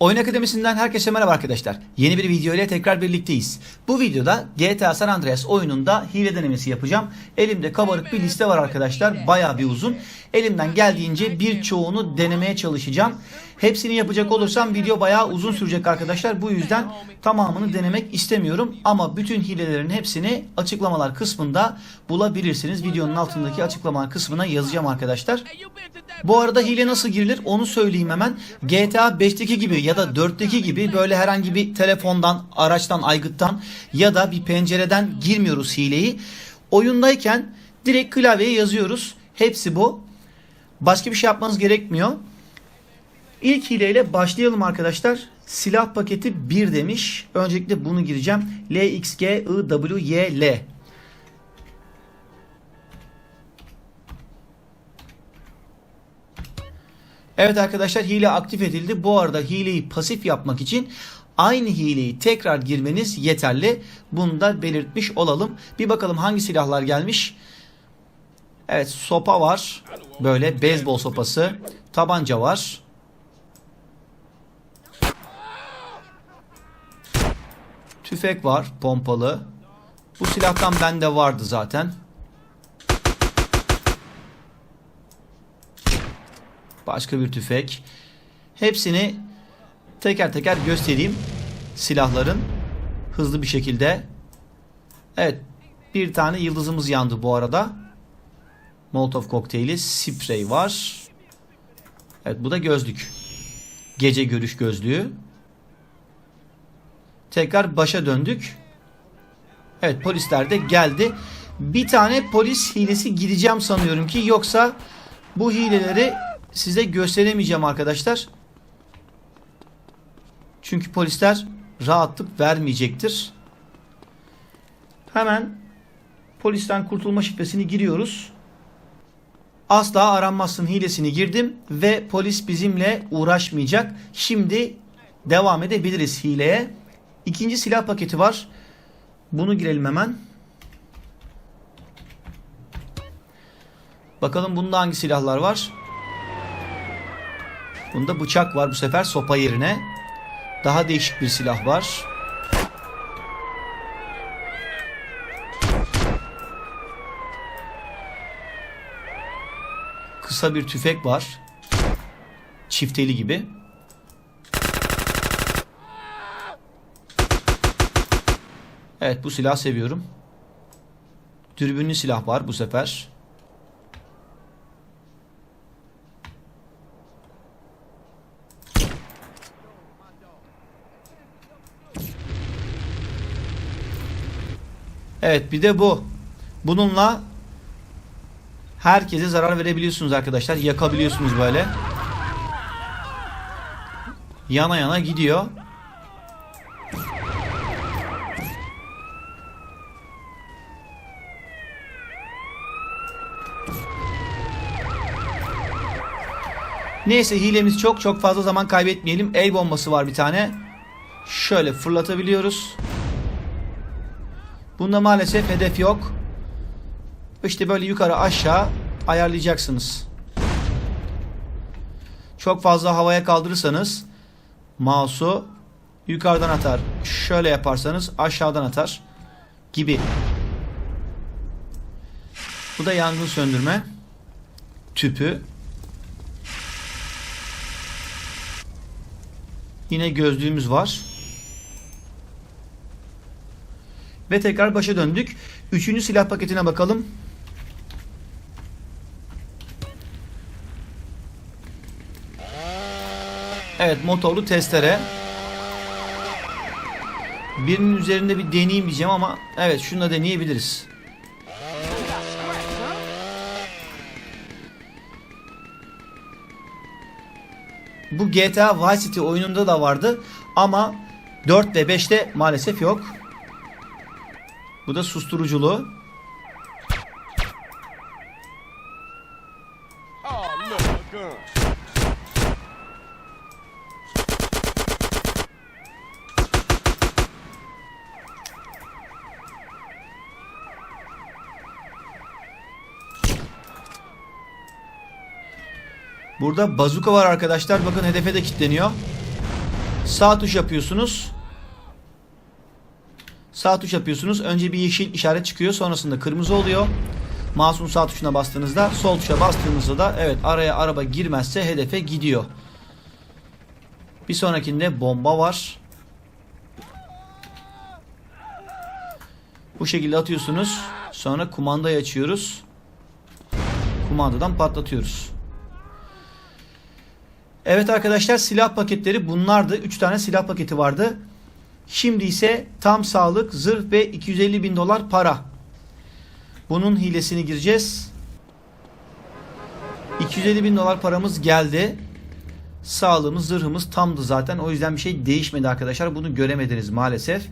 Oyun Akademisi'nden herkese merhaba arkadaşlar. Yeni bir video ile tekrar birlikteyiz. Bu videoda GTA San Andreas oyununda hile denemesi yapacağım. Elimde kabarık bir liste var arkadaşlar. Baya bir uzun. Elimden geldiğince birçoğunu denemeye çalışacağım. Hepsini yapacak olursam video bayağı uzun sürecek arkadaşlar. Bu yüzden tamamını denemek istemiyorum. Ama bütün hilelerin hepsini açıklamalar kısmında bulabilirsiniz. Videonun altındaki açıklamalar kısmına yazacağım arkadaşlar. Bu arada hile nasıl girilir onu söyleyeyim hemen. GTA 5'teki gibi ya da 4'teki gibi böyle herhangi bir telefondan, araçtan, aygıttan ya da bir pencereden girmiyoruz hileyi. Oyundayken direkt klavyeye yazıyoruz. Hepsi bu. Başka bir şey yapmanız gerekmiyor. İlk hileyle başlayalım arkadaşlar. Silah paketi 1 demiş. Öncelikle bunu gireceğim. LXGIWYL. Evet arkadaşlar hile aktif edildi. Bu arada hileyi pasif yapmak için aynı hileyi tekrar girmeniz yeterli. Bunu da belirtmiş olalım. Bir bakalım hangi silahlar gelmiş. Evet sopa var. Böyle beyzbol sopası. Tabanca var. Tüfek var pompalı. Bu silahtan bende vardı zaten. Başka bir tüfek. Hepsini teker teker göstereyim. Silahların hızlı bir şekilde. Evet. Bir tane yıldızımız yandı bu arada. Molotov kokteyli, sprey var. Evet bu da gözlük. Gece görüş gözlüğü. Tekrar başa döndük. Evet polisler de geldi. Bir tane polis hilesi gideceğim sanıyorum ki yoksa bu hileleri size gösteremeyeceğim arkadaşlar. Çünkü polisler rahatlık vermeyecektir. Hemen polisten kurtulma şifresini giriyoruz. Asla aranmazsın hilesini girdim ve polis bizimle uğraşmayacak. Şimdi devam edebiliriz hileye. İkinci silah paketi var. Bunu girelim hemen. Bakalım bunda hangi silahlar var. Bunda bıçak var bu sefer sopa yerine. Daha değişik bir silah var. Kısa bir tüfek var. Çifteli gibi. Evet bu silah seviyorum. Dürbünlü silah var bu sefer. Evet bir de bu. Bununla herkese zarar verebiliyorsunuz arkadaşlar. Yakabiliyorsunuz böyle. Yana yana gidiyor. Neyse hilemiz çok çok fazla zaman kaybetmeyelim. El bombası var bir tane. Şöyle fırlatabiliyoruz. Bunda maalesef hedef yok. İşte böyle yukarı aşağı ayarlayacaksınız. Çok fazla havaya kaldırırsanız mouse'u yukarıdan atar. Şöyle yaparsanız aşağıdan atar gibi. Bu da yangın söndürme tüpü. Yine gözlüğümüz var. Ve tekrar başa döndük. Üçüncü silah paketine bakalım. Evet motorlu testere. Birinin üzerinde bir deneyeyim diyeceğim ama evet şunu da deneyebiliriz. Bu GTA Vice City oyununda da vardı ama 4 ve 5'te maalesef yok. Bu da susturuculu. Burada bazuka var arkadaşlar. Bakın hedefe de kilitleniyor. Sağ tuş yapıyorsunuz. Sağ tuş yapıyorsunuz. Önce bir yeşil işaret çıkıyor. Sonrasında kırmızı oluyor. Mouse'un sağ tuşuna bastığınızda sol tuşa bastığınızda da evet araya araba girmezse hedefe gidiyor. Bir sonrakinde bomba var. Bu şekilde atıyorsunuz. Sonra kumandayı açıyoruz. Kumandadan patlatıyoruz. Evet arkadaşlar silah paketleri bunlardı. 3 tane silah paketi vardı. Şimdi ise tam sağlık, zırh ve 250 bin dolar para. Bunun hilesini gireceğiz. 250 bin dolar paramız geldi. Sağlığımız, zırhımız tamdı zaten. O yüzden bir şey değişmedi arkadaşlar. Bunu göremediniz maalesef.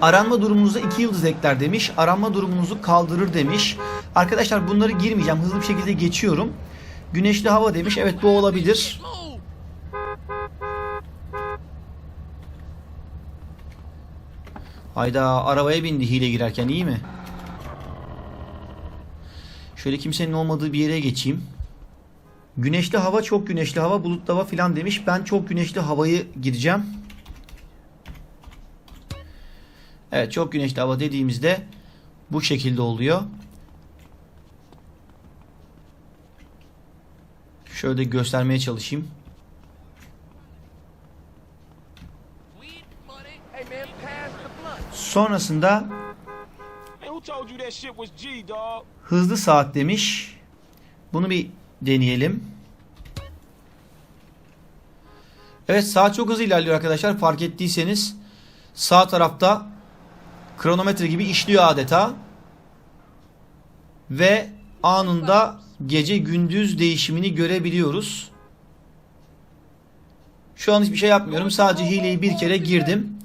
Aranma durumunuza 2 yıldız ekler demiş. Aranma durumunuzu kaldırır demiş. Arkadaşlar bunları girmeyeceğim. Hızlı bir şekilde geçiyorum. Güneşli hava demiş. Evet bu olabilir. Hayda arabaya bindi hile girerken iyi mi? Şöyle kimsenin olmadığı bir yere geçeyim. Güneşli hava çok güneşli hava bulutlu hava filan demiş. Ben çok güneşli havayı gireceğim. Evet çok güneşli hava dediğimizde bu şekilde oluyor. Şöyle göstermeye çalışayım. Sonrasında hızlı saat demiş. Bunu bir deneyelim. Evet saat çok hızlı ilerliyor arkadaşlar. Fark ettiyseniz sağ tarafta kronometre gibi işliyor adeta. Ve anında gece gündüz değişimini görebiliyoruz. Şu an hiçbir şey yapmıyorum. Sadece hileyi bir kere girdim.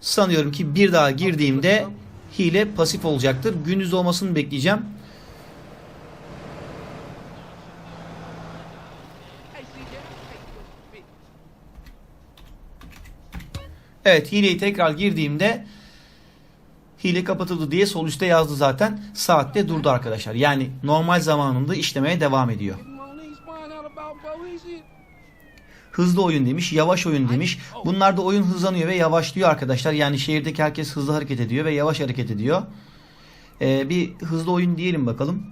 Sanıyorum ki bir daha girdiğimde hile pasif olacaktır. Gündüz olmasını bekleyeceğim. Evet hileyi tekrar girdiğimde hile kapatıldı diye sol üstte yazdı zaten. Saatte durdu arkadaşlar. Yani normal zamanında işlemeye devam ediyor. Hızlı oyun demiş, yavaş oyun demiş. Bunlarda oyun hızlanıyor ve yavaşlıyor arkadaşlar. Yani şehirdeki herkes hızlı hareket ediyor ve yavaş hareket ediyor. Ee, bir hızlı oyun diyelim bakalım.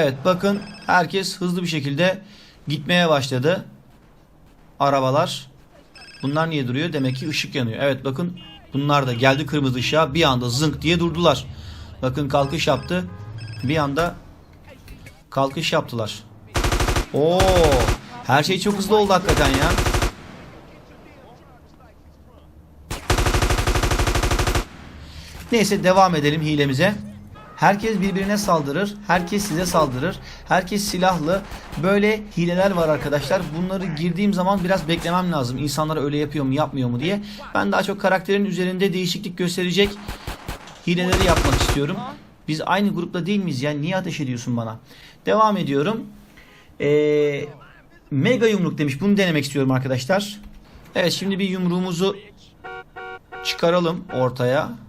Evet bakın herkes hızlı bir şekilde gitmeye başladı. Arabalar. Bunlar niye duruyor? Demek ki ışık yanıyor. Evet bakın bunlar da geldi kırmızı ışığa bir anda zınk diye durdular. Bakın kalkış yaptı. Bir anda kalkış yaptılar. Oo! Her şey çok hızlı oldu hakikaten ya. Neyse devam edelim hilemize. Herkes birbirine saldırır. Herkes size saldırır. Herkes silahlı. Böyle hileler var arkadaşlar. Bunları girdiğim zaman biraz beklemem lazım. İnsanlar öyle yapıyor mu yapmıyor mu diye. Ben daha çok karakterin üzerinde değişiklik gösterecek hileleri yapmak istiyorum. Biz aynı grupta değil miyiz ya? Niye ateş ediyorsun bana? Devam ediyorum. Ee, mega yumruk demiş. Bunu denemek istiyorum arkadaşlar. Evet şimdi bir yumruğumuzu çıkaralım ortaya.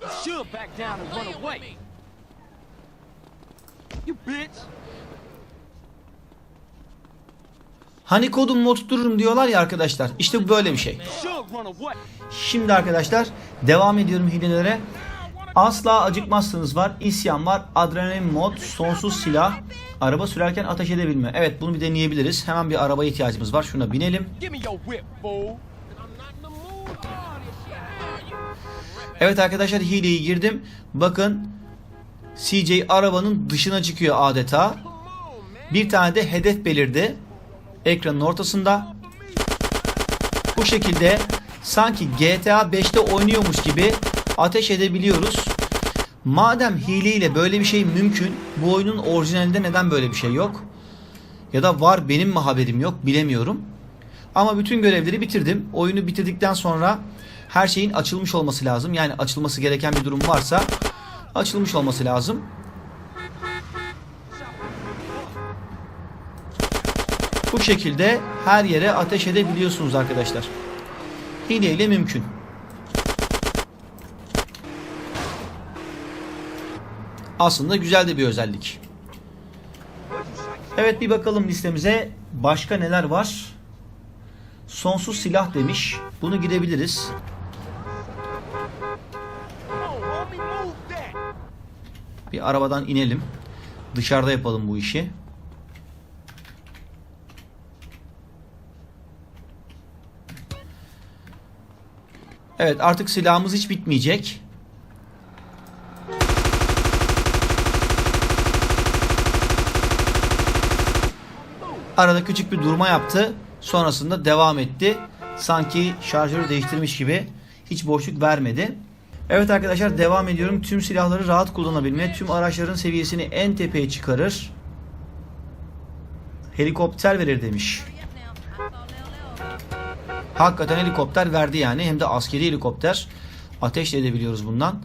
You should back down and run away. You bitch. Hani kodum oturturum diyorlar ya arkadaşlar. İşte bu böyle bir şey. Şimdi arkadaşlar devam ediyorum hilelere. Asla acıkmazsınız var. İsyan var. Adrenalin mod. Sonsuz silah. Araba sürerken ateş edebilme. Evet bunu bir deneyebiliriz. Hemen bir arabaya ihtiyacımız var. Şuna binelim. Evet arkadaşlar hileyi girdim. Bakın CJ arabanın dışına çıkıyor adeta. Bir tane de hedef belirdi. Ekranın ortasında. Bu şekilde sanki GTA 5'te oynuyormuş gibi ateş edebiliyoruz. Madem hileyle böyle bir şey mümkün, bu oyunun orijinalinde neden böyle bir şey yok? Ya da var benim mi haberim yok bilemiyorum. Ama bütün görevleri bitirdim. Oyunu bitirdikten sonra her şeyin açılmış olması lazım. Yani açılması gereken bir durum varsa açılmış olması lazım. Bu şekilde her yere ateş edebiliyorsunuz arkadaşlar. Hileyle mümkün. Aslında güzel de bir özellik. Evet bir bakalım listemize başka neler var. Sonsuz silah demiş. Bunu gidebiliriz. Bir arabadan inelim. Dışarıda yapalım bu işi. Evet artık silahımız hiç bitmeyecek. Arada küçük bir durma yaptı. Sonrasında devam etti. Sanki şarjörü değiştirmiş gibi hiç boşluk vermedi. Evet arkadaşlar devam ediyorum. Tüm silahları rahat kullanabilme, tüm araçların seviyesini en tepeye çıkarır. Helikopter verir demiş. Hakikaten helikopter verdi yani. Hem de askeri helikopter. Ateş de edebiliyoruz bundan.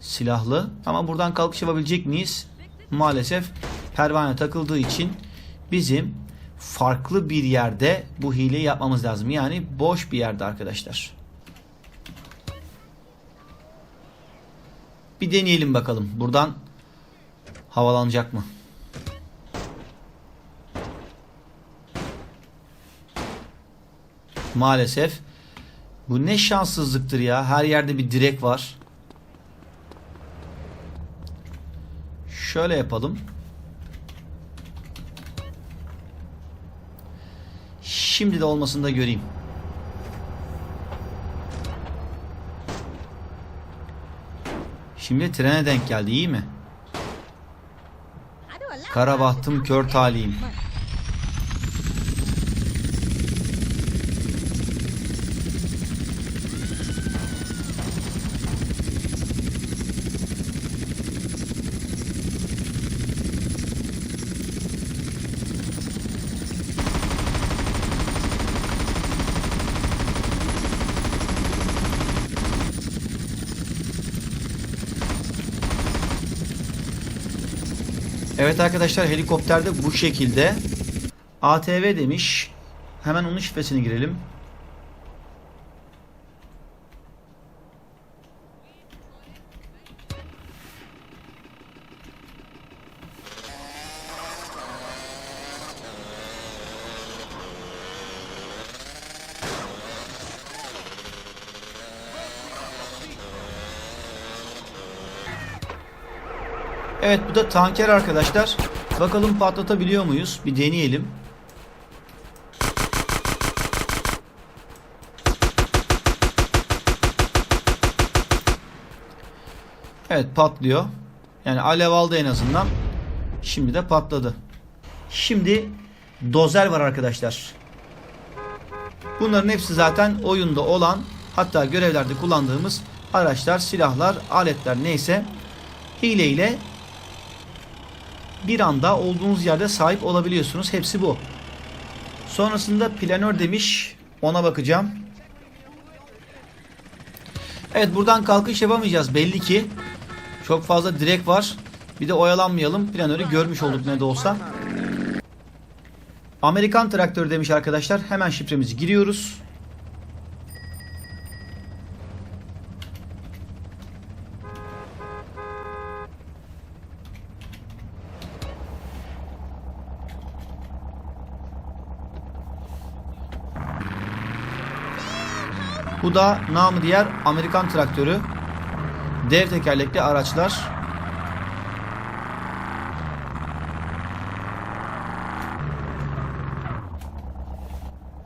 Silahlı. Ama buradan kalkış yapabilecek miyiz? Maalesef pervane takıldığı için bizim farklı bir yerde bu hileyi yapmamız lazım. Yani boş bir yerde arkadaşlar. Bir deneyelim bakalım. Buradan havalanacak mı? Maalesef. Bu ne şanssızlıktır ya. Her yerde bir direk var. Şöyle yapalım. Şimdi de olmasını da göreyim. Şimdi trene denk geldi iyi mi? Kara bahtım kör talihim. Evet arkadaşlar helikopterde bu şekilde. ATV demiş. Hemen onun şifresini girelim. Evet bu da tanker arkadaşlar. Bakalım patlatabiliyor muyuz? Bir deneyelim. Evet patlıyor. Yani alev aldı en azından. Şimdi de patladı. Şimdi dozer var arkadaşlar. Bunların hepsi zaten oyunda olan hatta görevlerde kullandığımız araçlar, silahlar, aletler neyse hile ile bir anda olduğunuz yerde sahip olabiliyorsunuz. Hepsi bu. Sonrasında planör demiş. Ona bakacağım. Evet buradan kalkış yapamayacağız belli ki. Çok fazla direk var. Bir de oyalanmayalım. Planörü görmüş olduk ne de olsa. Amerikan traktörü demiş arkadaşlar. Hemen şifremizi giriyoruz. Bu da namı diğer Amerikan traktörü. Dev tekerlekli araçlar.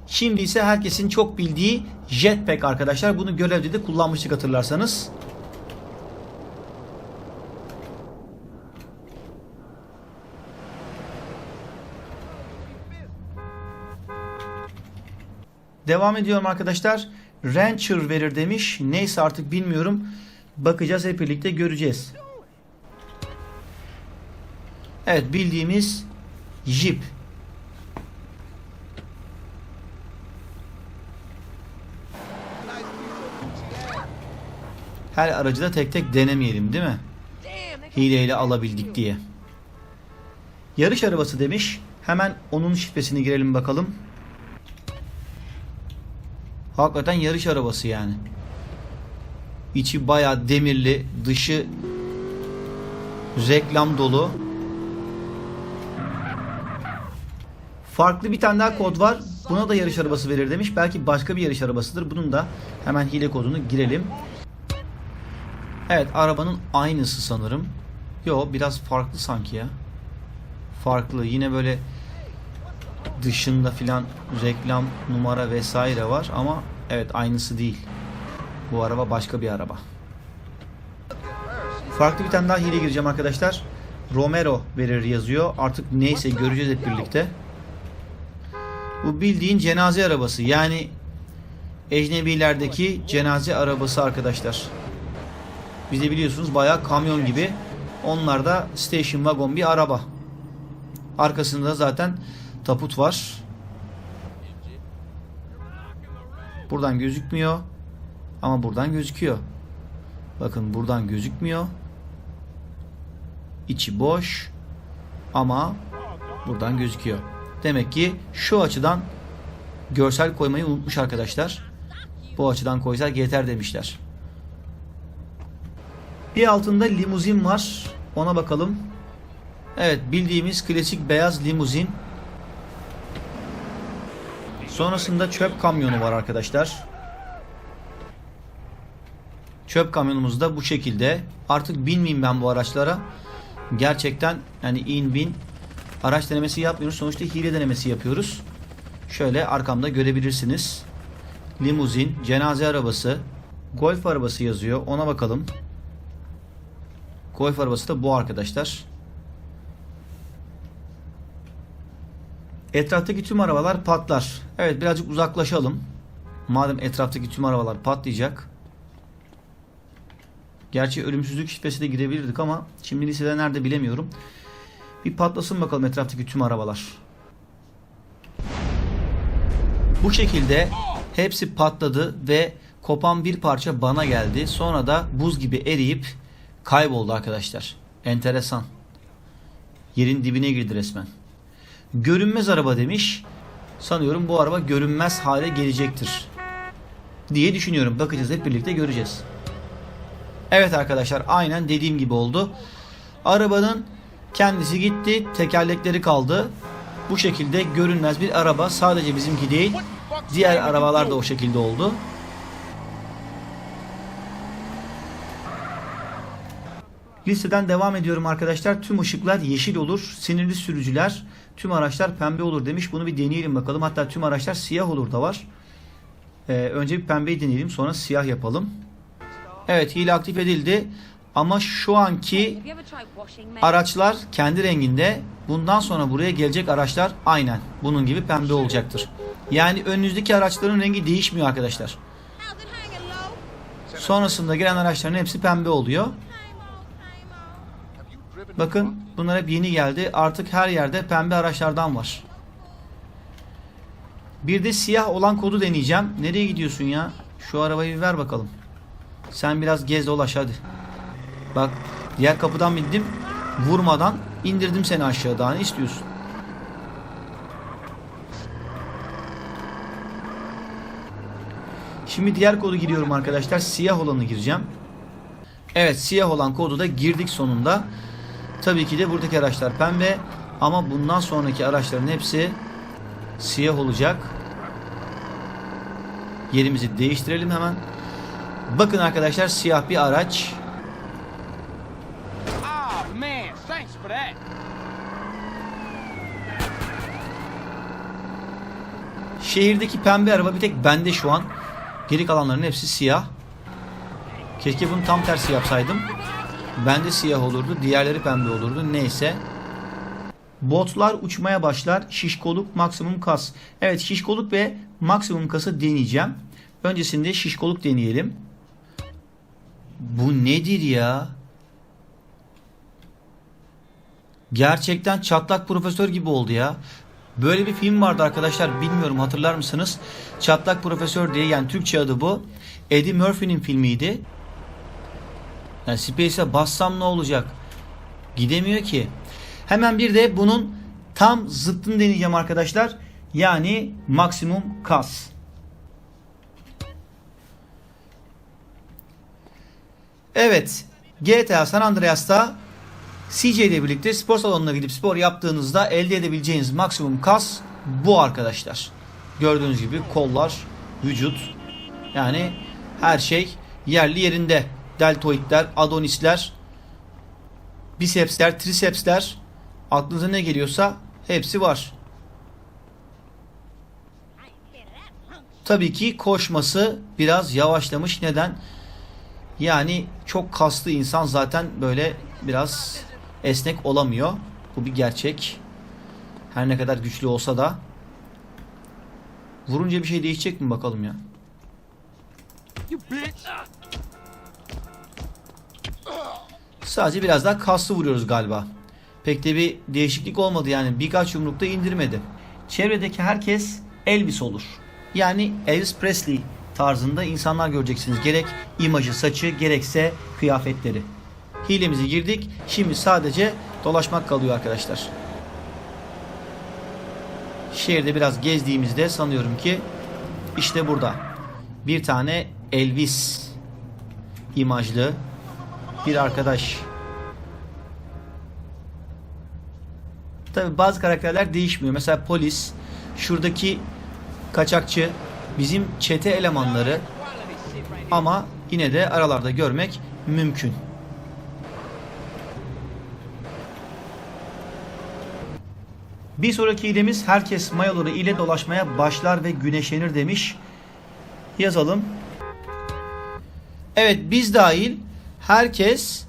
Şimdi ise herkesin çok bildiği jetpack arkadaşlar. Bunu görevde de kullanmıştık hatırlarsanız. Devam ediyorum arkadaşlar. Rancher verir demiş. Neyse artık bilmiyorum. Bakacağız hep birlikte göreceğiz. Evet bildiğimiz Jeep. Her aracı da tek tek denemeyelim değil mi? Hileyle alabildik diye. Yarış arabası demiş. Hemen onun şifresini girelim bakalım. Hakikaten yarış arabası yani. İçi bayağı demirli, dışı reklam dolu. Farklı bir tane daha kod var. Buna da yarış arabası verir demiş. Belki başka bir yarış arabasıdır. Bunun da hemen hile kodunu girelim. Evet arabanın aynısı sanırım. Yo biraz farklı sanki ya. Farklı. Yine böyle dışında filan reklam numara vesaire var ama evet aynısı değil. Bu araba başka bir araba. Farklı bir tane daha hile gireceğim arkadaşlar. Romero verir yazıyor. Artık neyse göreceğiz hep birlikte. Bu bildiğin cenaze arabası. Yani ecnebilerdeki cenaze arabası arkadaşlar. Bizde biliyorsunuz bayağı kamyon gibi. Onlar da station wagon bir araba. Arkasında zaten taput var. Buradan gözükmüyor. Ama buradan gözüküyor. Bakın buradan gözükmüyor. İçi boş. Ama buradan gözüküyor. Demek ki şu açıdan görsel koymayı unutmuş arkadaşlar. Bu açıdan koysak yeter demişler. Bir altında limuzin var. Ona bakalım. Evet bildiğimiz klasik beyaz limuzin. Sonrasında çöp kamyonu var arkadaşlar. Çöp kamyonumuz da bu şekilde. Artık binmeyeyim ben bu araçlara. Gerçekten yani in bin araç denemesi yapmıyoruz. Sonuçta hile denemesi yapıyoruz. Şöyle arkamda görebilirsiniz. Limuzin, cenaze arabası, golf arabası yazıyor. Ona bakalım. Golf arabası da bu arkadaşlar. Etraftaki tüm arabalar patlar. Evet birazcık uzaklaşalım. Madem etraftaki tüm arabalar patlayacak. Gerçi ölümsüzlük şifresi de girebilirdik ama şimdi lisede nerede bilemiyorum. Bir patlasın bakalım etraftaki tüm arabalar. Bu şekilde hepsi patladı ve kopan bir parça bana geldi. Sonra da buz gibi eriyip kayboldu arkadaşlar. Enteresan. Yerin dibine girdi resmen. Görünmez araba demiş. Sanıyorum bu araba görünmez hale gelecektir. Diye düşünüyorum. Bakacağız hep birlikte göreceğiz. Evet arkadaşlar aynen dediğim gibi oldu. Arabanın kendisi gitti. Tekerlekleri kaldı. Bu şekilde görünmez bir araba. Sadece bizimki değil. Diğer arabalar da o şekilde oldu. Listeden devam ediyorum arkadaşlar. Tüm ışıklar yeşil olur. Sinirli sürücüler, tüm araçlar pembe olur demiş. Bunu bir deneyelim bakalım. Hatta tüm araçlar siyah olur da var. Ee, önce bir pembeyi deneyelim sonra siyah yapalım. Evet hile aktif edildi. Ama şu anki araçlar kendi renginde. Bundan sonra buraya gelecek araçlar aynen bunun gibi pembe olacaktır. Yani önünüzdeki araçların rengi değişmiyor arkadaşlar. Sonrasında gelen araçların hepsi pembe oluyor. Bakın bunlar hep yeni geldi. Artık her yerde pembe araçlardan var. Bir de siyah olan kodu deneyeceğim. Nereye gidiyorsun ya? Şu arabayı ver bakalım. Sen biraz gez dolaş hadi. Bak diğer kapıdan bindim. Vurmadan indirdim seni aşağı. Daha ne istiyorsun? Şimdi diğer kodu giriyorum arkadaşlar. Siyah olanı gireceğim. Evet siyah olan kodu da girdik sonunda. Tabii ki de buradaki araçlar pembe ama bundan sonraki araçların hepsi siyah olacak. Yerimizi değiştirelim hemen. Bakın arkadaşlar siyah bir araç. Ah. Şehirdeki pembe araba bir tek bende şu an. Geri kalanların hepsi siyah. Keşke bunu tam tersi yapsaydım. Bende siyah olurdu, diğerleri pembe olurdu. Neyse. Botlar uçmaya başlar. Şişkoluk, maksimum kas. Evet, şişkoluk ve maksimum kası deneyeceğim. Öncesinde şişkoluk deneyelim. Bu nedir ya? Gerçekten çatlak profesör gibi oldu ya. Böyle bir film vardı arkadaşlar bilmiyorum hatırlar mısınız? Çatlak Profesör diye yani Türkçe adı bu. Eddie Murphy'nin filmiydi. Yani Space'e bassam ne olacak? Gidemiyor ki. Hemen bir de bunun tam zıttını deneyeceğim arkadaşlar. Yani maksimum kas. Evet. GTA San Andreas'ta CJ ile birlikte spor salonuna gidip spor yaptığınızda elde edebileceğiniz maksimum kas bu arkadaşlar. Gördüğünüz gibi kollar, vücut yani her şey yerli yerinde. Deltoidler, adonisler, bisepsler, trisepsler aklınıza ne geliyorsa hepsi var. Tabii ki koşması biraz yavaşlamış. Neden? Yani çok kaslı insan zaten böyle biraz esnek olamıyor. Bu bir gerçek. Her ne kadar güçlü olsa da. Vurunca bir şey değişecek mi bakalım ya. Sadece biraz daha kaslı vuruyoruz galiba. Pek de bir değişiklik olmadı yani birkaç yumrukta indirmedi. Çevredeki herkes Elvis olur. Yani Elvis Presley tarzında insanlar göreceksiniz. Gerek imajı, saçı, gerekse kıyafetleri. Hilemizi girdik. Şimdi sadece dolaşmak kalıyor arkadaşlar. Şehirde biraz gezdiğimizde sanıyorum ki işte burada bir tane Elvis imajlı bir arkadaş. Tabi bazı karakterler değişmiyor. Mesela polis, şuradaki kaçakçı, bizim çete elemanları ama yine de aralarda görmek mümkün. Bir sonraki hilemiz herkes mayoları ile dolaşmaya başlar ve güneşlenir demiş. Yazalım. Evet biz dahil herkes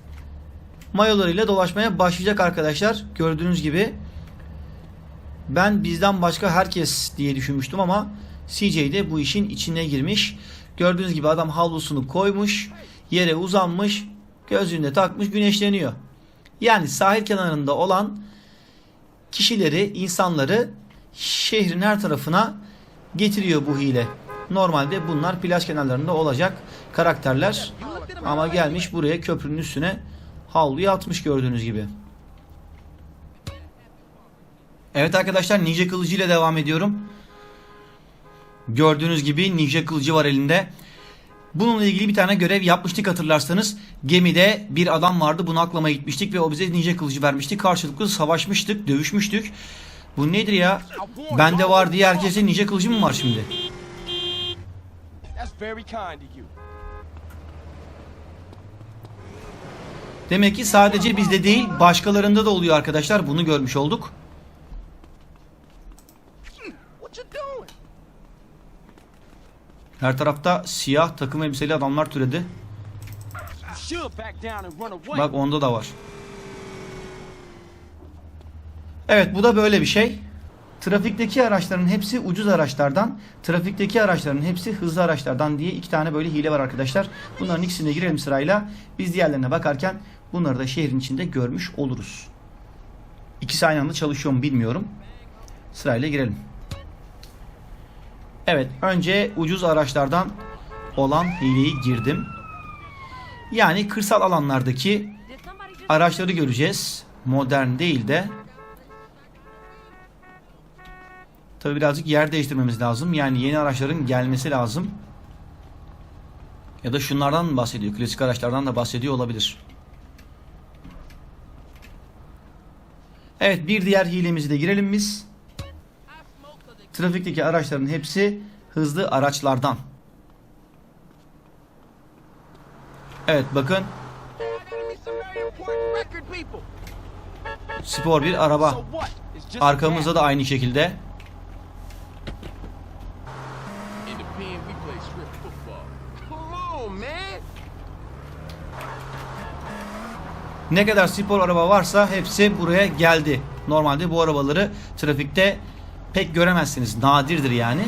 mayolarıyla dolaşmaya başlayacak arkadaşlar. Gördüğünüz gibi ben bizden başka herkes diye düşünmüştüm ama CJ de bu işin içine girmiş. Gördüğünüz gibi adam havlusunu koymuş, yere uzanmış, gözlüğünde takmış, güneşleniyor. Yani sahil kenarında olan kişileri, insanları şehrin her tarafına getiriyor bu hile. Normalde bunlar plaj kenarlarında olacak karakterler ama gelmiş buraya köprünün üstüne havluyu atmış gördüğünüz gibi. Evet arkadaşlar ninja kılıcı ile devam ediyorum. Gördüğünüz gibi ninja kılıcı var elinde. Bununla ilgili bir tane görev yapmıştık hatırlarsanız. Gemide bir adam vardı bunu aklamaya gitmiştik ve o bize ninja kılıcı vermişti. Karşılıklı savaşmıştık, dövüşmüştük. Bu nedir ya? Bende var diye herkese ninja kılıcı mı var şimdi? That's very kind of you. Demek ki sadece bizde değil başkalarında da oluyor arkadaşlar. Bunu görmüş olduk. Her tarafta siyah takım elbiseli adamlar türedi. Bak onda da var. Evet bu da böyle bir şey. Trafikteki araçların hepsi ucuz araçlardan, trafikteki araçların hepsi hızlı araçlardan diye iki tane böyle hile var arkadaşlar. Bunların ikisine girelim sırayla. Biz diğerlerine bakarken bunları da şehrin içinde görmüş oluruz. İkisi aynı anda çalışıyor mu bilmiyorum. Sırayla girelim. Evet önce ucuz araçlardan olan hileyi girdim. Yani kırsal alanlardaki araçları göreceğiz. Modern değil de. Tabi birazcık yer değiştirmemiz lazım. Yani yeni araçların gelmesi lazım. Ya da şunlardan bahsediyor? Klasik araçlardan da bahsediyor olabilir. Evet bir diğer hilemizi de girelim biz. Trafikteki araçların hepsi hızlı araçlardan. Evet bakın spor bir araba. Arkamızda da aynı şekilde. Ne kadar spor araba varsa hepsi buraya geldi. Normalde bu arabaları trafikte pek göremezsiniz. Nadirdir yani.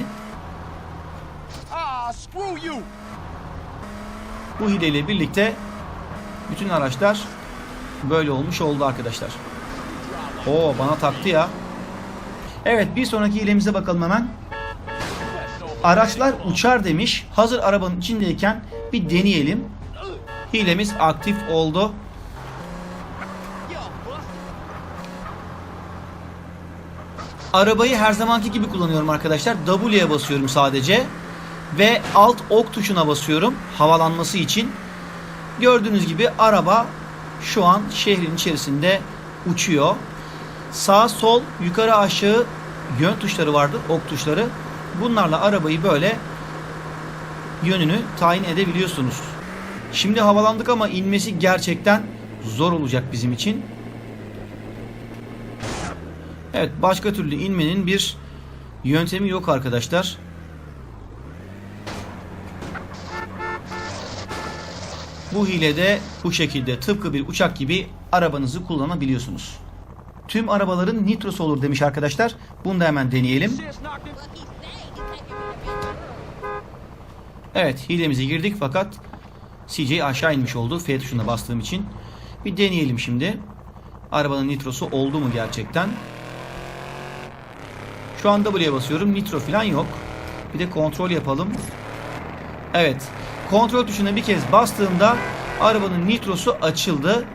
Ah. Bu hileyle birlikte bütün araçlar böyle olmuş oldu arkadaşlar. Oo bana taktı ya. Evet bir sonraki hilemize bakalım hemen. Araçlar uçar demiş. Hazır arabanın içindeyken bir deneyelim. Hilemiz aktif oldu. Yo, bust. Arabayı her zamanki gibi kullanıyorum arkadaşlar. W'ye basıyorum sadece. Ve alt ok tuşuna basıyorum havalanması için. Gördüğünüz gibi araba şu an şehrin içerisinde uçuyor. Sağ sol yukarı aşağı yön tuşları vardır ok tuşları. Bunlarla arabayı böyle yönünü tayin edebiliyorsunuz. Şimdi havalandık ama inmesi gerçekten zor olacak bizim için. Evet başka türlü inmenin bir yöntemi yok arkadaşlar. Bu hilede bu şekilde tıpkı bir uçak gibi arabanızı kullanabiliyorsunuz. Tüm arabaların nitrosu olur demiş arkadaşlar. Bunu da hemen deneyelim. Evet hilemize girdik fakat CJ aşağı inmiş oldu F tuşuna bastığım için. Bir deneyelim şimdi. Arabanın nitrosu oldu mu gerçekten? Şu anda buraya basıyorum. Nitro falan yok. Bir de kontrol yapalım. Evet. Kontrol tuşuna bir kez bastığımda arabanın nitrosu açıldı.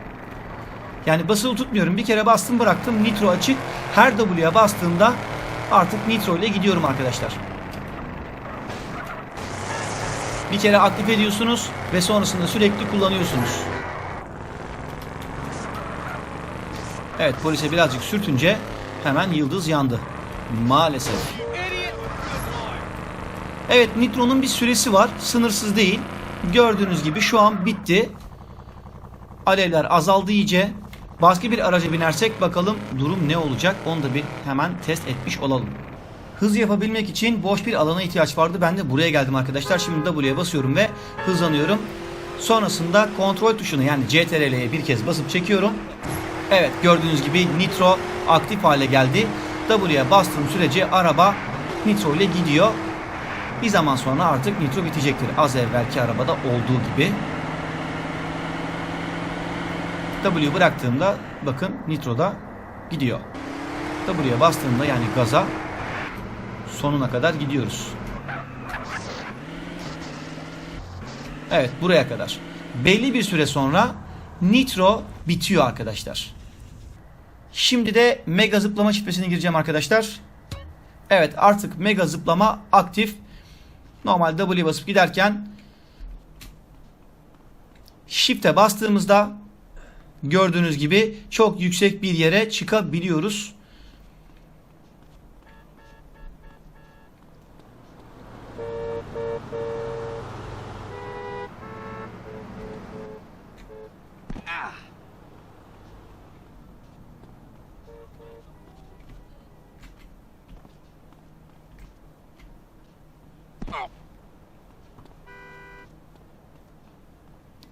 Yani basılı tutmuyorum. Bir kere bastım bıraktım. Nitro açık. Her W'ye bastığımda artık nitro ile gidiyorum arkadaşlar. Bir kere aktif ediyorsunuz ve sonrasında sürekli kullanıyorsunuz. Evet polise birazcık sürtünce hemen yıldız yandı. Maalesef. Evet nitronun bir süresi var. Sınırsız değil. Gördüğünüz gibi şu an bitti. Alevler azaldı iyice. Başka bir araca binersek bakalım durum ne olacak. Onu da bir hemen test etmiş olalım. Hız yapabilmek için boş bir alana ihtiyaç vardı. Ben de buraya geldim arkadaşlar. Şimdi W'ye basıyorum ve hızlanıyorum. Sonrasında kontrol tuşuna yani CTRL'ye bir kez basıp çekiyorum. Evet gördüğünüz gibi nitro aktif hale geldi. W'ye bastığım sürece araba nitro ile gidiyor. Bir zaman sonra artık nitro bitecektir. Az evvelki arabada olduğu gibi. W bıraktığımda bakın nitro da gidiyor. W'ye bastığımda yani gaza sonuna kadar gidiyoruz. Evet buraya kadar. Belli bir süre sonra nitro bitiyor arkadaşlar. Şimdi de mega zıplama şifresine gireceğim arkadaşlar. Evet artık mega zıplama aktif. Normal W basıp giderken Shift'e bastığımızda gördüğünüz gibi çok yüksek bir yere çıkabiliyoruz.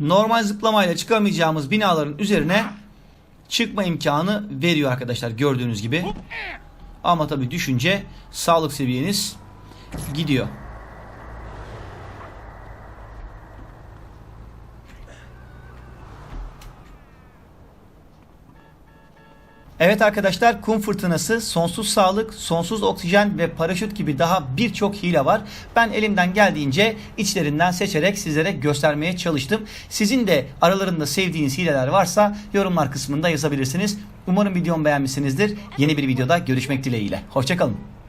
Normal zıplamayla çıkamayacağımız binaların üzerine çıkma imkanı veriyor arkadaşlar gördüğünüz gibi. Ama tabi düşünce sağlık seviyeniz gidiyor. Evet arkadaşlar kum fırtınası, sonsuz sağlık, sonsuz oksijen ve paraşüt gibi daha birçok hile var. Ben elimden geldiğince içlerinden seçerek sizlere göstermeye çalıştım. Sizin de aralarında sevdiğiniz hileler varsa yorumlar kısmında yazabilirsiniz. Umarım videomu beğenmişsinizdir. Yeni bir videoda görüşmek dileğiyle. Hoşçakalın.